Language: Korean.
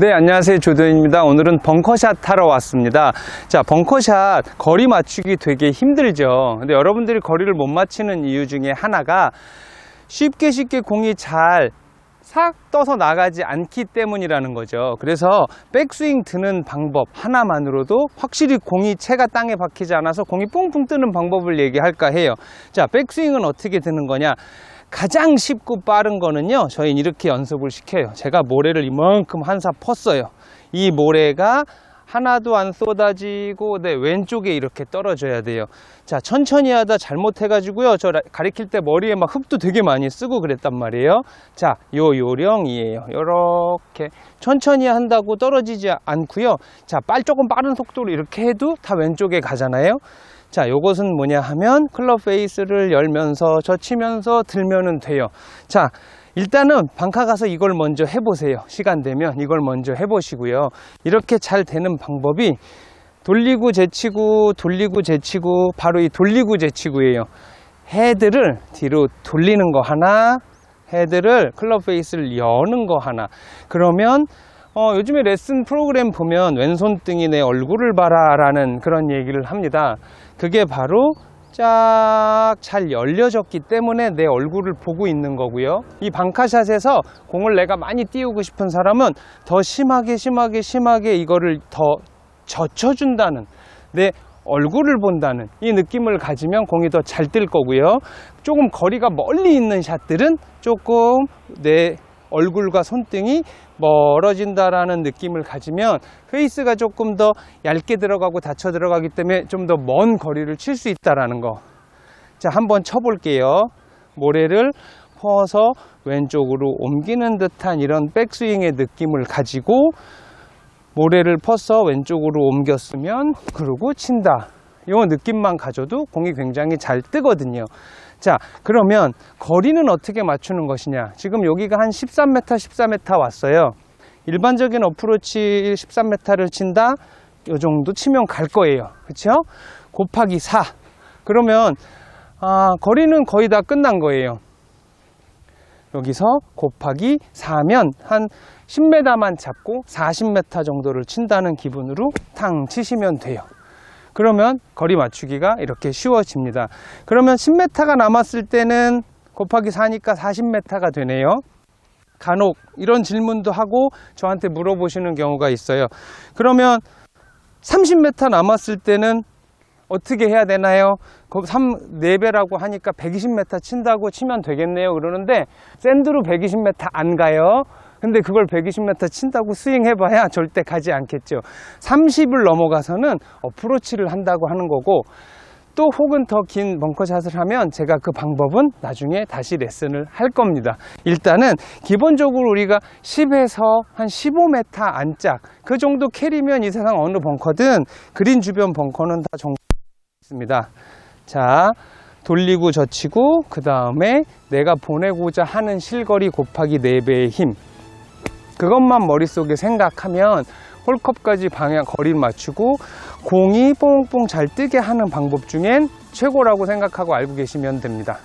네, 안녕하세요. 조도현입니다. 오늘은 벙커샷 하러 왔습니다. 자, 벙커샷 거리 맞추기 되게 힘들죠. 근데 여러분들이 거리를 못 맞추는 이유 중에 하나가 쉽게 쉽게 공이 잘 싹 떠서 나가지 않기 때문이라는 거죠. 그래서 백스윙 드는 방법 하나만으로도 확실히 공이 채가 땅에 박히지 않아서 공이 뿡뿡 뜨는 방법을 얘기할까 해요. 자, 백스윙은 어떻게 드는 거냐? 가장 쉽고 빠른 거는요, 저희는 이렇게 연습을 시켜요. 제가 모래를 이만큼 한사 펐어요. 이 모래가 하나도 안 쏟아지고 내 왼쪽에 이렇게 떨어져야 돼요. 자, 천천히 하다 잘못해 가지고요. 저 라- 가리킬 때 머리에 막 흙도 되게 많이 쓰고 그랬단 말이에요. 자, 요 요령이에요. 요렇게 천천히 한다고 떨어지지 않고요. 자, 빨 조금 빠른 속도로 이렇게 해도 다 왼쪽에 가잖아요. 자, 요것은 뭐냐 하면 클럽 페이스를 열면서 젖히면서 들면은 돼요. 자, 일단은 방카 가서 이걸 먼저 해보세요. 시간 되면 이걸 먼저 해보시고요. 이렇게 잘 되는 방법이 돌리고 제치고 돌리고 제치고 바로 이 돌리고 제치고예요. 헤드를 뒤로 돌리는 거 하나, 헤드를 클럽 페이스를 여는 거 하나. 그러면 어, 요즘에 레슨 프로그램 보면 왼손등이 내 얼굴을 봐라 라는 그런 얘기를 합니다. 그게 바로 쫙 잘 열려졌기 때문에 내 얼굴을 보고 있는 거고요. 이 방카샷에서 공을 내가 많이 띄우고 싶은 사람은 더 심하게 심하게 심하게 이거를 더 젖혀준다는 내 얼굴을 본다는 이 느낌을 가지면 공이 더 잘 뜰 거고요. 조금 거리가 멀리 있는 샷들은 조금 내 얼굴과 손등이 멀어진다라는 느낌을 가지면 페이스가 조금 더 얇게 들어가고 닫혀 들어가기 때문에 좀 더 먼 거리를 칠 수 있다라는 거. 자, 한번 쳐볼게요. 모래를 퍼서 왼쪽으로 옮기는 듯한 이런 백스윙의 느낌을 가지고 모래를 퍼서 왼쪽으로 옮겼으면 그러고 친다. 이 느낌만 가져도 공이 굉장히 잘 뜨거든요. 자, 그러면 거리는 어떻게 맞추는 것이냐? 지금 여기가 한 13m, 14m 왔어요. 일반적인 어프로치 13m를 친다? 이 정도 치면 갈 거예요. 그쵸? 곱하기 4. 그러면, 아, 거리는 거의 다 끝난 거예요. 여기서 곱하기 4면 한 10m만 잡고 40m 정도를 친다는 기분으로 탕 치시면 돼요. 그러면 거리 맞추기가 이렇게 쉬워집니다. 그러면 10m가 남았을 때는 곱하기 4니까 40m가 되네요. 간혹 이런 질문도 하고 저한테 물어보시는 경우가 있어요. 그러면 30m 남았을 때는 어떻게 해야 되나요? 그 3, 4배라고 하니까 120m 친다고 치면 되겠네요. 그러는데 샌드로 120m 안 가요. 근데 그걸 120m 친다고 스윙 해봐야 절대 가지 않겠죠. 30을 넘어가서는 어프로치를 한다고 하는 거고 또 혹은 더 긴 벙커샷을 하면 제가 그 방법은 나중에 다시 레슨을 할 겁니다. 일단은 기본적으로 우리가 10에서 한 15m 안짝 그 정도 캐리면 이 세상 어느 벙커든 그린 주변 벙커는 다 정도 있습니다. 자, 돌리고 젖히고 그 다음에 내가 보내고자 하는 실거리 곱하기 4배의 힘 그것만 머릿속에 생각하면 홀컵까지 방향 거리를 맞추고 공이 뽕뽕 잘 뜨게 하는 방법 중엔 최고라고 생각하고 알고 계시면 됩니다.